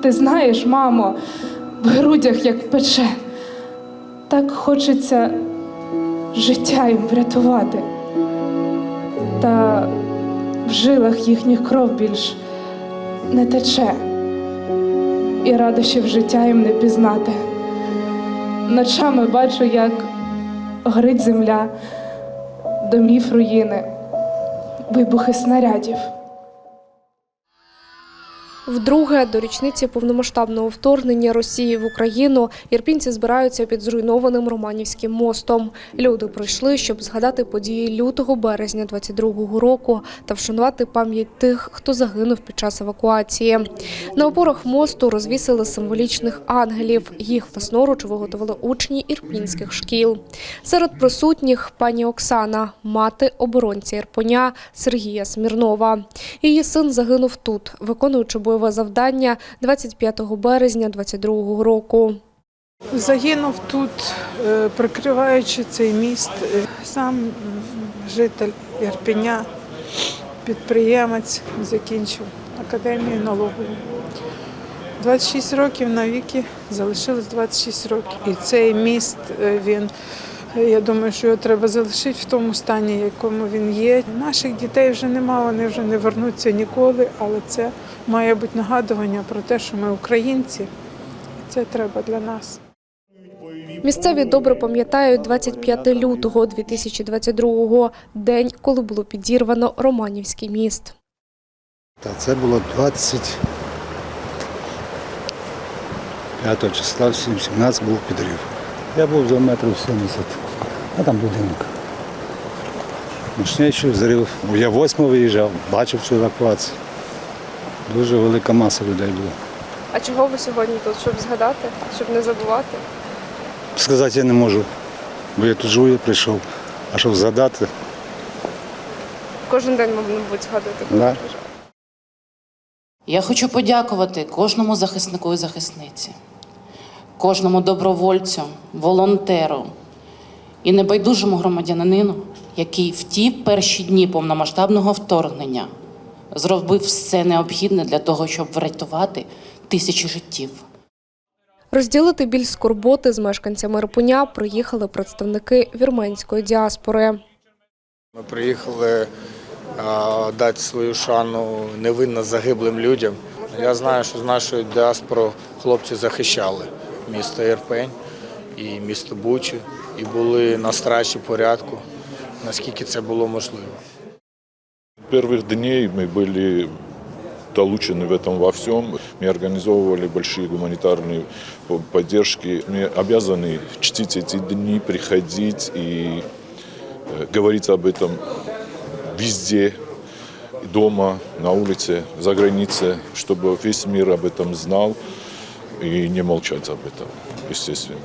Ти знаєш, мамо, в грудях як пече. Так хочеться життя їм врятувати. Та в жилах їхніх кров більш не тече, і радощів життя їм не пізнати. Ночами бачу, як горить земля, домів руїни, вибухи снарядів. Вдруге, до річниці повномасштабного вторгнення Росії в Україну ірпінці збираються під зруйнованим Романівським мостом. Люди прийшли, щоб згадати події лютого березня 22-го року та вшанувати пам'ять тих, хто загинув під час евакуації. На опорах мосту розвісили символічних ангелів. Їх власноруч виготовили учні ірпінських шкіл. Серед присутніх пані Оксана, мати оборонця Ірпеня Сергія Смірнова. Її син загинув тут, виконуючи бойове завдання 25 березня 22-го року. Загинув тут, е, прикриваючи цей міст, е, сам житель Ірпеня, підприємець, закінчив академію налогову. 26 років навіки залишилось 26 років. І цей міст, е, він, я думаю, що його треба залишити в тому стані, в якому він є. Наших дітей вже нема, вони вже не вернуться ніколи, але це має бути нагадування про те, що ми українці. І це треба для нас. Місцеві добре пам'ятають 25 лютого 2022-го, день, коли було підірвано Романівський міст. Та це було 25 числа, в 17 був підрив. Я був за метрів 70, а там будинок. Мощніший взрив. Я восьмо виїжджав, бачив цю евакуацію. Дуже велика маса людей була. А чого ви сьогодні тут? Щоб згадати, щоб не забувати? Сказати я не можу, бо я тут живу, я прийшов. А щоб згадати, Кожен день, мабуть, згадувати. Да. Я хочу подякувати кожному захиснику і захисниці, кожному добровольцю, волонтеру і небайдужому громадянину, який в ті перші дні повномасштабного вторгнення зробив все необхідне для того, щоб врятувати тисячі життів. Розділити біль скорботи з мешканцями Ірпеня приїхали представники вірменської діаспори. Ми приїхали дати свою шану невинно загиблим людям. Я знаю, що з нашої діаспори хлопці захищали місто Ірпень і місто Бучі, і були на страші порядку, наскільки це було можливо. первых дней мы были долучены в этом во всем. Мы организовывали большие гуманитарные по- поддержки. Мы обязаны чтить эти дни, приходить и э, говорить об этом везде, дома, на улице, за границей, чтобы весь мир об этом знал И не молчать об этом, естественно.